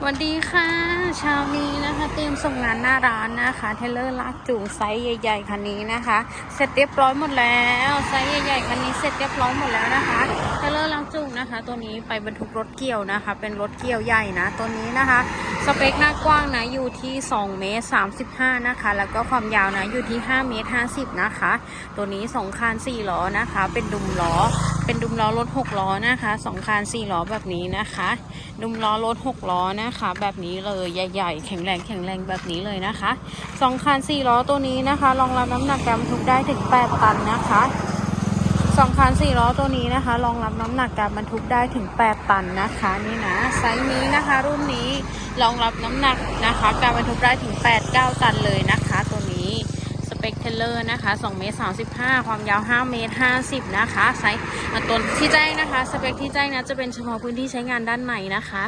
สวัสดีค่ะ เช้านี้นะคะ เตรียมส่งงานหน้าร้านนะคะ เทเลอร์ลากจูงไซส์ใหญ่ ๆคันนี้นะคะ เสร็จเรียบร้อยหมดแล้วไซส์ใหญ่ๆคันนี้เสร็จเรียบร้อยหมดแล้วนะคะเทเลอร์ลากจูงนะคะ ตัวนี้ไปบรรทุกรถเกี่ยวนะคะ เป็นรถเกี่ยวใหญ่นะตัวนี้นะคะสเปคหน้ากว้างนะอยู่ที่2เมตร35นะคะ แล้วก็ความยาวนะอยู่ที่5เมตร50นะคะ ตัวนี้2คัน4ล้อนะคะ เป็นดุมล้อ เป็นดุมล้อรถ6ล้อนะคะ2คัน4ล้อแบบนี้นะคะ ดุมล้อรถ6ล้อนะคะ แบบนี้เลยใหญ่ๆ แข็งแรงแข็งแรงแบบนี้เลยนะคะ2คัน4ล้อตัวนี้นะคะรองรับน้ำหนักการบรรทุกได้ถึง8ตันนะคะ2คัน4ล้อตัวนี้นะคะรองรับน้ำหนักการบรรทุกได้ถึง 8 ตันนะคะนี่นะไซส์นี้นะคะ รุ่นนี้รองรับน้ำหนักนะคะ การบรรทุกได้ถึง 8-9 ตันเลยนะคะ ตัวนี้ เปคเทเลอร์นะคะ2เมตร35 ความยาว 5 เมตร 50 นะคะไซส์ตัวที่แจ้งนะคะ สเปคที่แจ้งนะจะเป็นเฉพาะพื้นที่ใช้งานด้านในนะคะ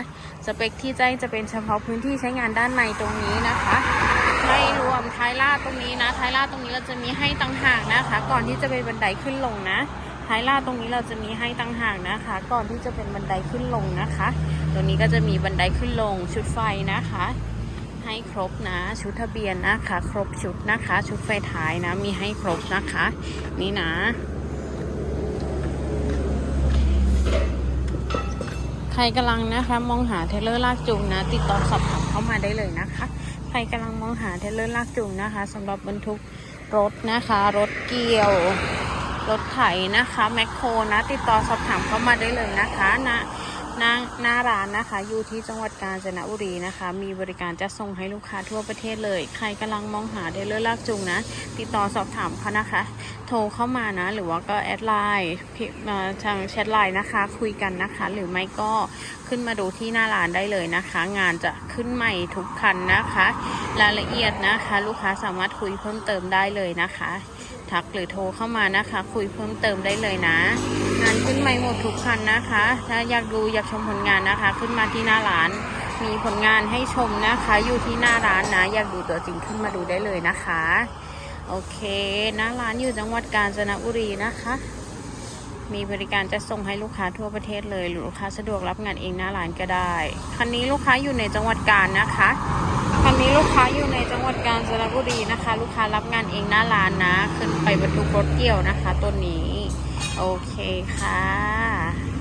สเปคที่แจ้งจะเป็นเฉพาะพื้นที่ใช้งานด้านในตรงนี้นะคะไม่รวมท้ายลาดตรงนี้นะ ท้ายลาดตรงนี้เราจะมีให้ตั้งห่างนะคะ ก่อนที่จะเป็นบันไดขึ้นลงนะท้ายลาดตรงนี้เราจะมีให้ตั้งห่างนะคะ ก่อนที่จะเป็นบันไดขึ้นลงนะคะ ตัวนี้ก็จะมีบันไดขึ้นลงชุดไฟนะคะ ให้ครบนะ ชุดทะเบียนนะคะ ครบชุดนะคะ ชุดไฟท้ายนะ มีให้ครบนะคะ นี่นะ ใครกำลังนะคะ มองหาเทเลอร์ลากจูงนะ ติดต่อสอบถามเข้ามาได้เลยนะคะ ใครกำลังมองหาเทเลอร์ลากจูงนะคะสำหรับบรรทุกรถนะคะ รถเกี่ยวรถไถนะคะ แมคโครนะ ติดต่อสอบถามเข้ามาได้เลยนะคะนะ หน้าหน้าร้านนะคะ อยู่ที่จังหวัดกาญจนบุรีนะคะ มีบริการจะส่งให้ลูกค้าทั่วประเทศเลย ใครกำลังมองหาเดลเลอร์ลากจูงนะ ติดต่อสอบถามเขานะคะ โทรเข้ามานะ หรือว่าก็แอดไลน์พิมาทางแชทไลน์นะคะ คุยกันนะคะ หรือไม่ก็ขึ้นมาดูที่หน้าร้านได้เลยนะคะ งานจะขึ้นใหม่ทุกคันนะคะ รายละเอียดนะคะ ลูกค้าสามารถคุยเพิ่มเติมได้เลยนะคะ ทักหรือโทรเข้ามานะคะ คุยเพิ่มเติมได้เลยนะ งานขึ้นใหม่หมดทุกคันนะคะ ถ้าอยากดูอยากชมผลงานนะคะ ขึ้นมาที่หน้าร้าน มีผลงานให้ชมนะคะ อยู่ที่หน้าร้านนะ อยากดูตัวจริงขึ้นมาดูได้เลยนะคะ โอเคหน้าร้านอยู่จังหวัดกาญจนบุรีนะคะมีบริการจะส่งให้ลูกค้าทั่วประเทศเลย หรือลูกค้าสะดวกรับงานเองหน้าร้านก็ได้ คันนี้ลูกค้าอยู่ในจังหวัดกาญนะคะ คันนี้ลูกค้าอยู่ในจังหวัดกาญจนบุรีนะคะ ลูกค้ารับงานเองหน้าร้านนะ ขึ้นไปบรรทุกรถเกี่ยวนะคะ ตัวนี้ โอเคค่ะ